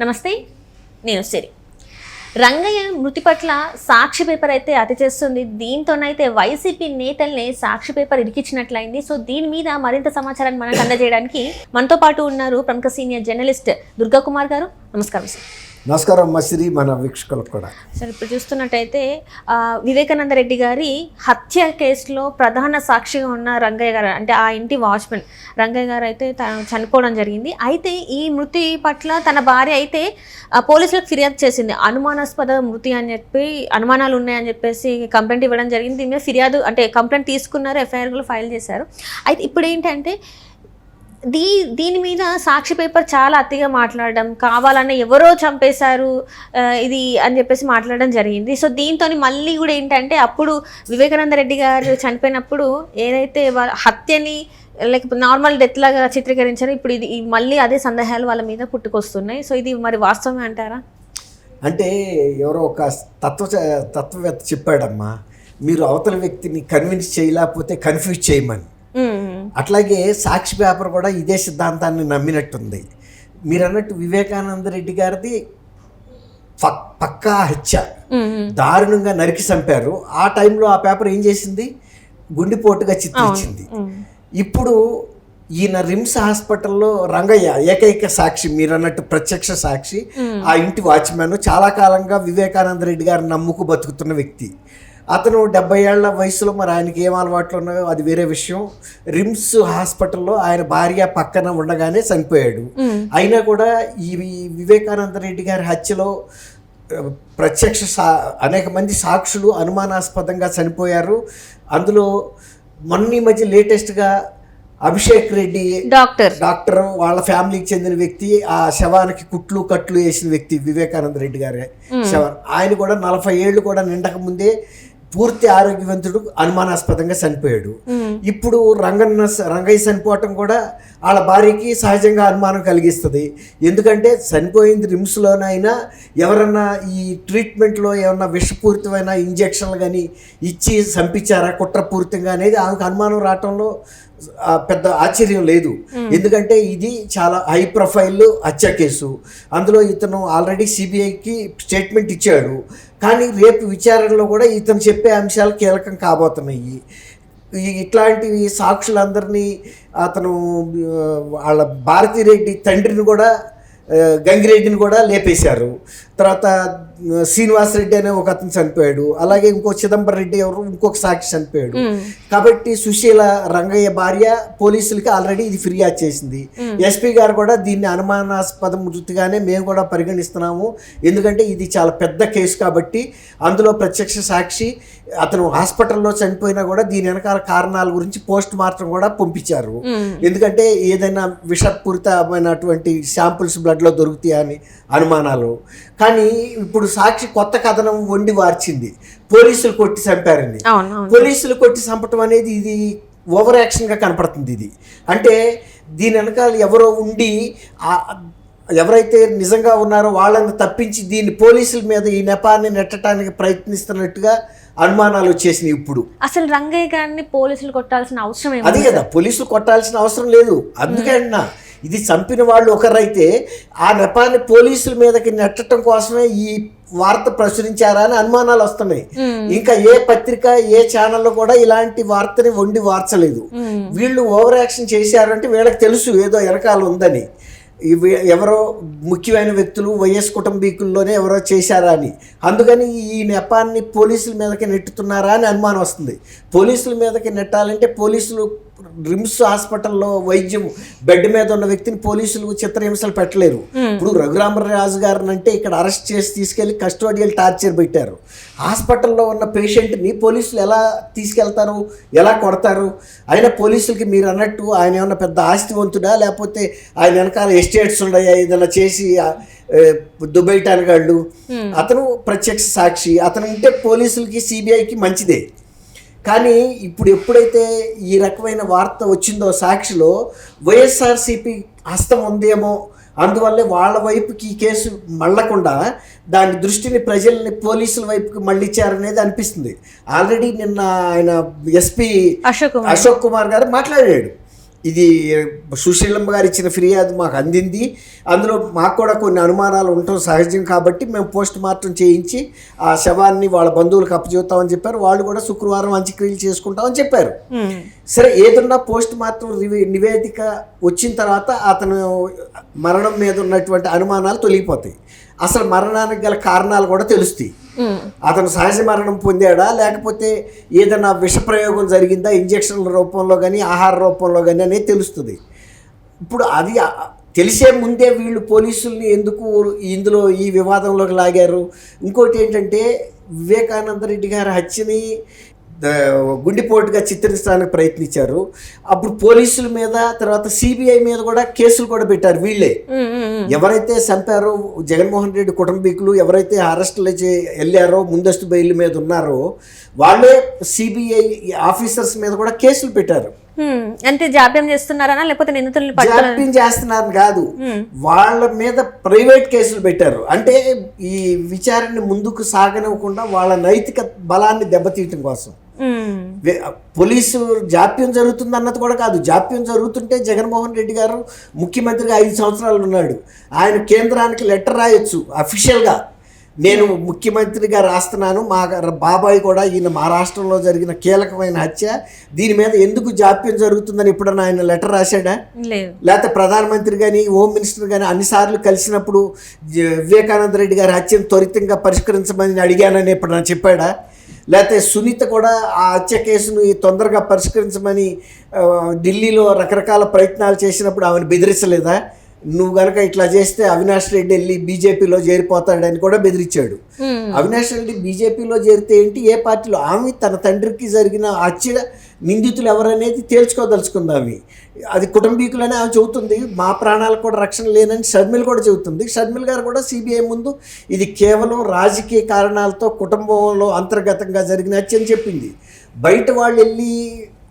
నమస్తే నేను సిరి. రంగయ్య మృతి పట్ల సాక్షి పేపర్ అయితే అతి చేస్తుంది. దీంతోనైతే వైసీపీ నేతల్ని సాక్షి పేపర్ ఇరికిచ్చినట్లయింది సో దీని మీద మరింత సమాచారాన్ని మనకు అందజేయడానికి మనతో పాటు ఉన్నారు ప్రముఖ సీనియర్ జర్నలిస్ట్ దుర్గా కుమార్ గారు. నమస్కారం సార్. నమస్కారం మసిరి మన వీక్షకులకు కూడా. సార్ ఇప్పుడు చూస్తున్నట్టయితే వివేకానంద రెడ్డి గారి హత్య కేసులో ప్రధాన సాక్షిగా ఉన్న రంగయ్య గారు అంటే ఆ ఇంటి వాచ్మెన్ రంగయ్య గారు అయితే తను చనిపోవడం జరిగింది. అయితే ఈ మృతి పట్ల తన భార్య అయితే పోలీసులకు ఫిర్యాదు చేసింది. అనుమానాస్పద మృతి అని చెప్పి అనుమానాలు ఉన్నాయని చెప్పేసి కంప్లైంట్ ఇవ్వడం జరిగింది. దీని మీద ఫిర్యాదు అంటే కంప్లైంట్ తీసుకున్నారు ఎఫ్ఐఆర్ కూడా ఫైల్ చేశారు. అయితే ఇప్పుడు ఏంటంటే దీ దీని మీద సాక్షి పేపర్ చాలా అతిగా మాట్లాడడం కావాలని ఎవరో చంపేశారు ఇది అని చెప్పేసి మాట్లాడడం జరిగింది. సో దీంతో మళ్ళీ కూడా ఏంటంటే అప్పుడు వివేకానంద రెడ్డి గారు చనిపోయినప్పుడు ఏదైతే వాళ్ళ హత్యని లేకపోతే నార్మల్ డెత్ లాగా చిత్రీకరించారో ఇప్పుడు ఇది మళ్ళీ అదే సందేహాలు వాళ్ళ మీద పుట్టుకొస్తున్నాయి. సో ఇది మరి వాస్తవమే అంటారా? అంటే ఎవరో ఒక తత్వ తత్వవేత్త చెప్పాడమ్మా మీరు అవతల వ్యక్తిని కన్విన్స్ చేయలేకపోతే కన్ఫ్యూజ్ చేయమని. అట్లాగే సాక్షి పేపర్ కూడా ఇదే సిద్ధాంతాన్ని నమ్మినట్టుంది. మీరు అన్నట్టు వివేకానంద రెడ్డి గారిది పక్- పక్కా హత్య. దారుణంగా నరికి చంపారు. ఆ టైంలో ఆ పేపర్ ఏం చేసింది? గుండెపోటుగా చిత్రించింది. ఇప్పుడు ఈయన రిమ్స్ హాస్పిటల్లో రంగయ్య ఏకైక సాక్షి మీరు అన్నట్టు ప్రత్యక్ష సాక్షి ఆ ఇంటి వాచ్మెన్ చాలా కాలంగా వివేకానంద రెడ్డి గారిని నమ్ముకు బతుకుతున్న వ్యక్తి. అతను డెబ్బై ఏళ్ళ వయసులో మరి ఆయనకి ఏం అలవాట్లు ఉన్నాయో అది వేరే విషయం. రిమ్స్ హాస్పిటల్లో ఆయన భార్య పక్కన ఉండగానే చనిపోయాడు. అయినా కూడా ఈ వివేకానంద రెడ్డి గారి హత్యలో ప్రత్యక్ష సా అనేక మంది సాక్షులు అనుమానాస్పదంగా చనిపోయారు. అందులో మొన్న ఈ మధ్య లేటెస్ట్గా అభిషేక్ రెడ్డి డాక్టర్. డాక్టర్ వాళ్ళ ఫ్యామిలీకి చెందిన వ్యక్తి ఆ శవానికి కుట్లు కట్లు వేసిన వ్యక్తి వివేకానంద రెడ్డి గారి. శవం ఆయన కూడా నలభై ఏళ్ళు కూడా నిండక ముందే పూర్తి ఆరోగ్యవంతుడు అనుమానాస్పదంగా చనిపోయాడు. ఇప్పుడు రంగన్న రంగయ్య చనిపోవటం కూడా వాళ్ళ భార్యకి సహజంగా అనుమానం కలిగిస్తుంది. ఎందుకంటే చనిపోయింది రిమ్స్లోనైనా ఎవరన్నా ఈ ట్రీట్మెంట్లో ఏమన్నా విషపూరితమైన ఇంజక్షన్లు కానీ ఇచ్చి చంపించారా కుట్రపూరితంగా అనేది ఆమెకు అనుమానం రావటంలో పెద్ద ఆశ్చర్యం లేదు. ఎందుకంటే ఇది చాలా హై ప్రొఫైల్ హత్య కేసు. అందులో ఇతను ఆల్రెడీ సిబిఐకి స్టేట్మెంట్ ఇచ్చాడు. కానీ రేపు విచారణలో కూడా ఇతను చెప్పే అంశాలు కీలకం కాబోతున్నాయి. ఇట్లాంటివి సాక్షులందరినీ అతను వాళ్ళ భారతిరెడ్డి తండ్రిని కూడా గంగిరెడ్డిని కూడా లేపేశారు. తర్వాత ఆ, శ్రీనివాసరెడ్డి అనే ఒక అతను చనిపోయాడు. అలాగే ఇంకో చిదంబరం రెడ్డి ఎవరు ఇంకొక సాక్షి చనిపోయాడు. కాబట్టి సుశీల రంగయ్య భార్య పోలీసులకి ఆల్రెడీ ఇది ఫిర్యాదు చేసింది ఎస్పీ గారు కూడా దీన్ని అనుమానాస్పద మృతిగానే మేము కూడా పరిగణిస్తున్నాము. ఎందుకంటే ఇది చాలా పెద్ద కేసు కాబట్టి అందులో ప్రత్యక్ష సాక్షి అతను హాస్పిటల్లో చనిపోయినా కూడా దీని వెనకాల కారణాల గురించి పోస్ట్ మార్టం కూడా పంపించారు. ఎందుకంటే ఏదైనా విషపూరితమైనటువంటి శాంపుల్స్ బ్లడ్లో దొరుకుతాయని అనుమానాలు. కానీ ఇప్పుడు సాక్షి కొత్త కథనం వండి వార్చింది. పోలీసులు కొట్టి చంపారని. పోలీసులు కొట్టి చంపటం అనేది ఇది ఓవర్ యాక్షన్గా కనపడుతుంది ఇది. అంటే దీని వెనకాల ఎవరో ఉండి ఎవరైతే నిజంగా ఉన్నారో వాళ్ళని తప్పించి దీన్ని పోలీసుల మీద ఈ నెపాన్ని నెట్టడానికి ప్రయత్నిస్తున్నట్టుగా అనుమానాలు వచ్చేసినాయి ఇప్పుడు. అసలు రంగయ్య గారిని పోలీసులు కొట్టాల్సిన అవసరం అది కదా పోలీసులు కొట్టాల్సిన అవసరం లేదు. అందుకే అన్నా ఇది చంపిన వాళ్ళు ఒకరైతే ఆ నెపాన్ని పోలీసుల మీదకి నెట్టడం కోసమే ఈ వార్త ప్రచురించారా అని అనుమానాలు వస్తున్నాయి. ఇంకా ఏ పత్రిక ఏ ఛానల్లో కూడా ఇలాంటి వార్తని వండి వార్చలేదు. వీళ్ళు ఓవర్ యాక్షన్ చేశారంటే వీళ్ళకి తెలుసు ఏదో వెనకాల ఉందని. ఎవరో ముఖ్యమైన వ్యక్తులు వైఎస్ కుటుంబీకుల్లోనే ఎవరో చేశారా అని. అందుకని ఈ నెపాన్ని పోలీసుల మీదకి నెట్టుతున్నారా అని అనుమానం వస్తుంది. పోలీసుల మీదకి నెట్టాలంటే పోలీసులు రిమ్స్ హాస్పిటల్లో వైద్యం బెడ్ మీద ఉన్న వ్యక్తిని పోలీసులు చిత్రహింసలు పెట్టలేరు. ఇప్పుడు రఘురామరాజు గారిని అంటే ఇక్కడ అరెస్ట్ చేసి తీసుకెళ్ళి కస్టోడియల్ టార్చర్ పెట్టారు. హాస్పిటల్లో ఉన్న పేషెంట్ని పోలీసులు ఎలా తీసుకెళ్తారు? ఎలా కొడతారు? అయినా పోలీసులకి మీరు అన్నట్టు ఆయన ఏమన్నా పెద్ద ఆస్తివంతుడా? లేకపోతే ఆయన వెనకాల ఎస్టేట్స్ ఉన్నాయా? ఏదైనా చేసి దుబ్బేయటానికి వాళ్ళు? అతను ప్రత్యక్ష సాక్షి. అతను ఉంటే పోలీసులకి సిబిఐకి మంచిదే. కానీ ఇప్పుడు ఎప్పుడైతే ఈ రకమైన వార్త వచ్చిందో సాక్షిలో వైఎస్ఆర్సీపీ హస్తం ఉందేమో అందువల్లే వాళ్ళ వైపుకి ఈ కేసు మళ్ళకుండా దాని దృష్టిని ప్రజల్ని పోలీసుల వైపుకి మళ్ళించారనేది అనిపిస్తుంది ఆల్రెడీ నిన్న ఆయన ఎస్పీ అశోక్ కుమార్. అశోక్ కుమార్ గారు మాట్లాడాడు ఇది సుశీలమ్మ గారు ఇచ్చిన ఫిర్యాదు మాకు అందింది. అందులో మాకు కూడా కొన్ని అనుమానాలు ఉండటం సహజం కాబట్టి మేము పోస్ట్ మార్టం చేయించి ఆ శవాన్ని వాళ్ళ బంధువులకు అప్పచెబుతామని చెప్పారు. వాళ్ళు కూడా శుక్రవారం అంత్యక్రియలు చేసుకుంటామని చెప్పారు. సరే ఏదన్నా పోస్ట్ మార్టం నివేదిక వచ్చిన తర్వాత అతను మరణం మీద ఉన్నటువంటి అనుమానాలు తొలగిపోతాయి. అసలు మరణానికి గల కారణాలు కూడా తెలుస్తాయి. అతను సహజ మరణం పొందాడా? లేకపోతే ఏదైనా విషప్రయోగం జరిగిందా? ఇంజక్షన్ల రూపంలో కానీ ఆహార రూపంలో కానీ అనేది తెలుస్తుంది. ఇప్పుడు అది తెలిసే ముందే వీళ్ళు పోలీసుల్ని ఎందుకు ఇందులో ఈ వివాదంలోకి లాగారు? ఇంకోటి ఏంటంటే వివేకానంద రెడ్డి గారి హత్యని గుండెపోటుగా చిత్రించడానికి ప్రయత్నించారు అప్పుడు పోలీసుల మీద తర్వాత సిబిఐ మీద కూడా కేసులు కూడా పెట్టారు వీళ్ళే. ఎవరైతే చంపారో జగన్మోహన్ రెడ్డి కుటుంబీకులు ఎవరైతే అరెస్టులు వెళ్ళారో ముందస్తు బెయిల్ మీద ఉన్నారో వాళ్ళే సిబిఐ ఆఫీసర్స్ మీద కూడా కేసులు పెట్టారు. అంటే జాప్యం చేస్తున్నారనా? లేకపోతే నిందితుల్ని జాప్యం చేస్తున్నారు కాదు. వాళ్ళ మీద ప్రైవేట్ కేసులు పెట్టారు. అంటే ఈ విచారణ ముందుకు సాగనివ్వకుండా వాళ్ళ నైతిక బలాన్ని దెబ్బతీయటం కోసం. పోలీసు జాప్యం జరుగుతుంది అన్నది కూడా కాదు. జాప్యం జరుగుతుంటే జగన్మోహన్ రెడ్డి గారు ముఖ్యమంత్రిగా ఐదు సంవత్సరాలు ఉన్నాడు. ఆయన కేంద్రానికి లెటర్ రాయొచ్చు అఫీషియల్గా నేను ముఖ్యమంత్రిగా రాస్తున్నాను. మా బాబాయ్ కూడా ఈయన మా రాష్ట్రంలో జరిగిన కీలకమైన హత్య. దీని మీద ఎందుకు జాప్యం జరుగుతుందని ఎప్పుడన్నా ఆయన లెటర్ రాశాడా? లేకపోతే ప్రధానమంత్రి కానీ హోమ్ మినిస్టర్ కానీ అన్నిసార్లు కలిసినప్పుడు వివేకానంద రెడ్డి గారి హత్యను త్వరితంగా పరిష్కరించమని అడిగానని ఎప్పుడన్నా చెప్పాడా? లేకపోతే సునీత కూడా ఆ హత్య కేసును తొందరగా పరిష్కరించమని ఢిల్లీలో రకరకాల ప్రయత్నాలు చేసినప్పుడు ఆమెను బెదిరించలేదా? నువ్వు గనక ఇట్లా చేస్తే అవినాష్ రెడ్డి వెళ్ళి బీజేపీలో చేరిపోతాడని కూడా బెదిరించాడు. అవినాష్ రెడ్డి బీజేపీలో చేరితే ఏంటి? ఏ పార్టీలో? ఆమె తన తండ్రికి జరిగిన హత్య నిందితులు ఎవరనేది తేల్చుకోదలుచుకుంది ఆమె. అది కుటుంబీకులనే ఆమె చెబుతుంది మా ప్రాణాలకు కూడా రక్షణ లేనని షర్మిల్ కూడా చెబుతుంది. షర్మిల్ గారు కూడా సిబిఐ ముందు ఇది కేవలం రాజకీయ కారణాలతో కుటుంబంలో అంతర్గతంగా జరిగిన హత్య అని చెప్పింది. బయట వాళ్ళు వెళ్ళి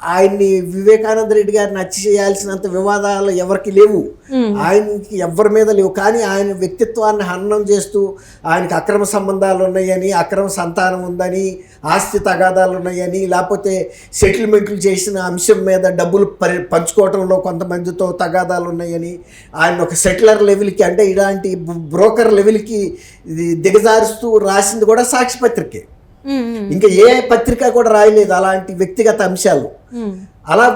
ఆయన్ని వివేకానంద రెడ్డి గారిని హత్య చేయాల్సినంత వివాదాలు ఎవరికి లేవు. ఆయనకి ఎవరి మీద లేవు. కానీ ఆయన వ్యక్తిత్వాన్ని హననం చేస్తూ ఆయనకి అక్రమ సంబంధాలు ఉన్నాయని అక్రమ సంతానం ఉందని ఆస్తి తగాదాలు ఉన్నాయని లేకపోతే సెటిల్మెంట్లు చేసిన అంశం మీద డబ్బులు పరి పంచుకోవడంలో కొంతమందితో తగాదాలు ఉన్నాయని ఆయన ఒక సెటిలర్ లెవెల్కి అంటే ఇలాంటి బ్రోకర్ లెవెల్కి దిగజారుస్తూ రాసింది కూడా సాక్షి పత్రికే. ఉమ్, ఉమ్, ఇంకా ఏ పత్రిక కూడా రాయలేదు అలాంటి వ్యక్తిగత అంశాలు. ఉమ్, అలా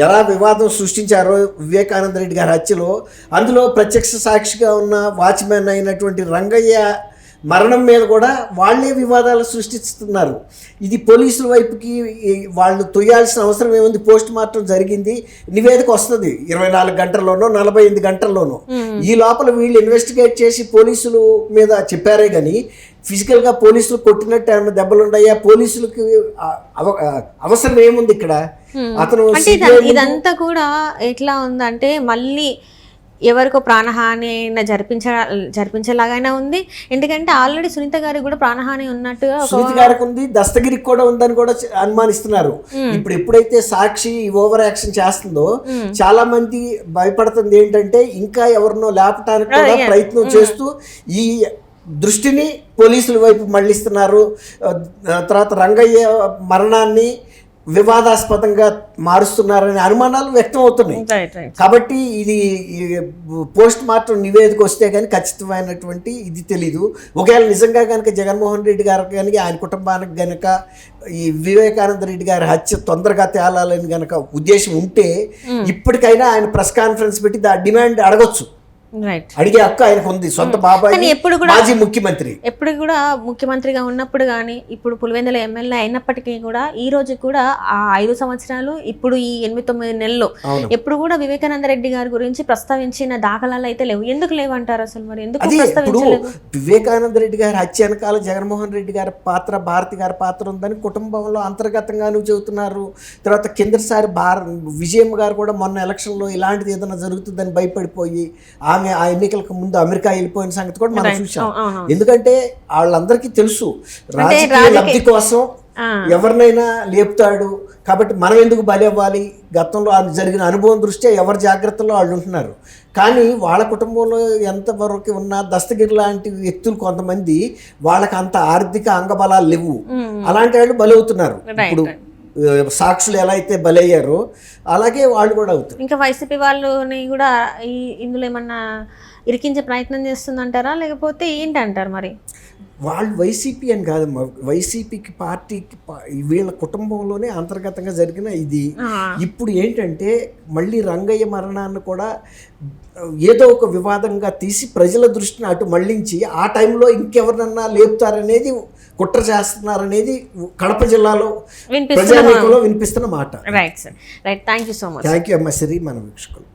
ఎలా వివాదం సృష్టించారో వివేకానంద రెడ్డి గారి హత్యలో అందులో ప్రత్యక్ష సాక్షిగా ఉన్న వాచ్మెన్ అయినటువంటి రంగయ్య మరణం మీద కూడా వాళ్ళే వివాదాలు సృష్టిస్తున్నారు. ఇది పోలీసుల వైపుకి వాళ్ళు తొయ్యాల్సిన అవసరం ఏముంది? పోస్ట్ మార్టం జరిగింది. నివేదిక వస్తుంది. ఇరవై నాలుగు గంటల్లోనో నలభై ఎనిమిది గంటల్లోనో. ఈ లోపల వీళ్ళు ఇన్వెస్టిగేట్ చేసి పోలీసులు మీద చెప్పారే కానీ ఫిజికల్గా పోలీసులు కొట్టినట్టు ఏమైనా దెబ్బలు ఉన్నాయా పోలీసులకి అవసరం ఏముంది ఇక్కడ? అతను ఇదంతా కూడా ఎట్లా ఉందంటే మళ్ళీ ఎవరికో ప్రాణహాని అయినా జరిపించ జరిపించేలాగైనా ఉంది. ఎందుకంటే ఆల్రెడీ సునీత గారికి కూడా ప్రాణహాని ఉన్నట్టుగా సునీతి గారికి ఉంది దస్తగిరికి కూడా ఉందని కూడా అనుమానిస్తున్నారు. ఇప్పుడు ఎప్పుడైతే సాక్షి ఓవర్ యాక్షన్ చేస్తుందో చాలా మంది భయపడుతుంది ఏంటంటే ఇంకా ఎవరినో లేపటానికి కూడా ప్రయత్నం చేస్తూ ఈ దృష్టిని పోలీసుల వైపు మళ్ళిస్తున్నారు. తర్వాత రంగయ్య మరణాన్ని వివాదాస్పదంగా మారుస్తున్నారనే అనుమానాలు వ్యక్తం అవుతున్నాయి రైట్ రైట్ కాబట్టి ఇది పోస్ట్ మార్టం నివేదిక వస్తే కానీ ఖచ్చితమైనటువంటి ఇది తెలీదు. ఒకవేళ నిజంగా కనుక జగన్మోహన్ రెడ్డి గారు కానీ ఆయన కుటుంబానికి గనక ఈ వివేకానంద రెడ్డి గారి హత్య తొందరగా తేలాలని గనక ఉద్దేశం ఉంటే ఇప్పటికైనా ఆయన ప్రెస్ కాన్ఫరెన్స్ పెట్టి దా డిమాండ్ అడగొచ్చు. అడిగే హక్కు ఆయనకు ఉంది. సొంత బాబాయ్ కానీ ఎప్పుడు కూడా- మాజీ ముఖ్యమంత్రి. ఎప్పుడు కూడా ముఖ్యమంత్రిగా ఉన్నప్పుడు కానీ ఇప్పుడు పులివెందుల ఎమ్మెల్యే అయినప్పటికీ కూడా ఈ రోజు కూడా ఆ ఐదు సంవత్సరాలు ఇప్పుడు ఈ ఎనిమిది తొమ్మిది నెలలు ఎప్పుడు కూడా వివేకానంద రెడ్డి గారి గురించి ప్రస్తావించిన దాఖలాలు అయితే లేవు. ఎందుకు లేవంటారు అసలు మరి? ఎందుకు ప్రస్తావించలేదు? వివేకానంద రెడ్డి గారి హత్య వెనకాల జగన్మోహన్ రెడ్డి గారి పాత్ర భారతి గారి పాత్ర ఉందని కుటుంబంలో అంతర్గతంగాను చెబుతున్నారు. తర్వాత కిందసారి భార విజయమ్మ గారు కూడా మొన్న ఎలక్షన్లో ఇలాంటిది ఏదైనా జరుగుతుందని భయపడిపోయి ఆమె ఆ ఎన్నికలకు ముందు అమెరికా వెళ్ళిపోయిన సంగతి కూడా మనం చూసాం. ఎందుకంటే వాళ్ళందరికీ తెలుసు. రాజకీయ లబ్ధి కోసం ఎవరినైనా లేపుతాడు. కాబట్టి మనం ఎందుకు బలి అవ్వాలి? గతంలో జరిగిన అనుభవం దృష్ట్యా ఎవరి జాగ్రత్తలో వాళ్ళు ఉంటున్నారు? కానీ వాళ్ళ కుటుంబంలో ఎంతవరకు ఉన్న దస్తగిరి లాంటి వ్యక్తులు కొంతమంది వాళ్ళకి అంత ఆర్థిక అంగబలాలు లేవు. అలాంటి వాళ్ళు బలవుతున్నారు ఇప్పుడు సాక్షులు ఎలా అయితే బలయ్యారో అలాగే వాళ్ళు కూడా అవుతారు. ఇంకా వైసీపీ వాళ్ళని కూడా ఈ ఇందులో ఏమన్నా ఇరికించే ప్రయత్నం చేస్తుందంటారా? లేకపోతే ఏంటంటారు మరి? వాళ్ళు వైసీపీ అని కాదమ్మా వైసీపీకి పార్టీకి వీళ్ళ కుటుంబంలోనే అంతర్గతంగా జరిగిన ఇది. ఇప్పుడు ఏంటంటే మళ్ళీ రంగయ్య మరణాన్ని కూడా ఏదో ఒక వివాదంగా తీసి ప్రజల దృష్టిని అటు మళ్ళించి ఆ టైంలో ఇంకెవరినన్నా లేపుతారనేది కుట్ర చేస్తున్నారనేది కడప జిల్లాలో వినిపిస్తున్న ప్రజానీకంలో వినిపిస్తున్న మాట. Right sir right thank you so much thank you అమ్మ శ్రీ మన వీక్షకులు.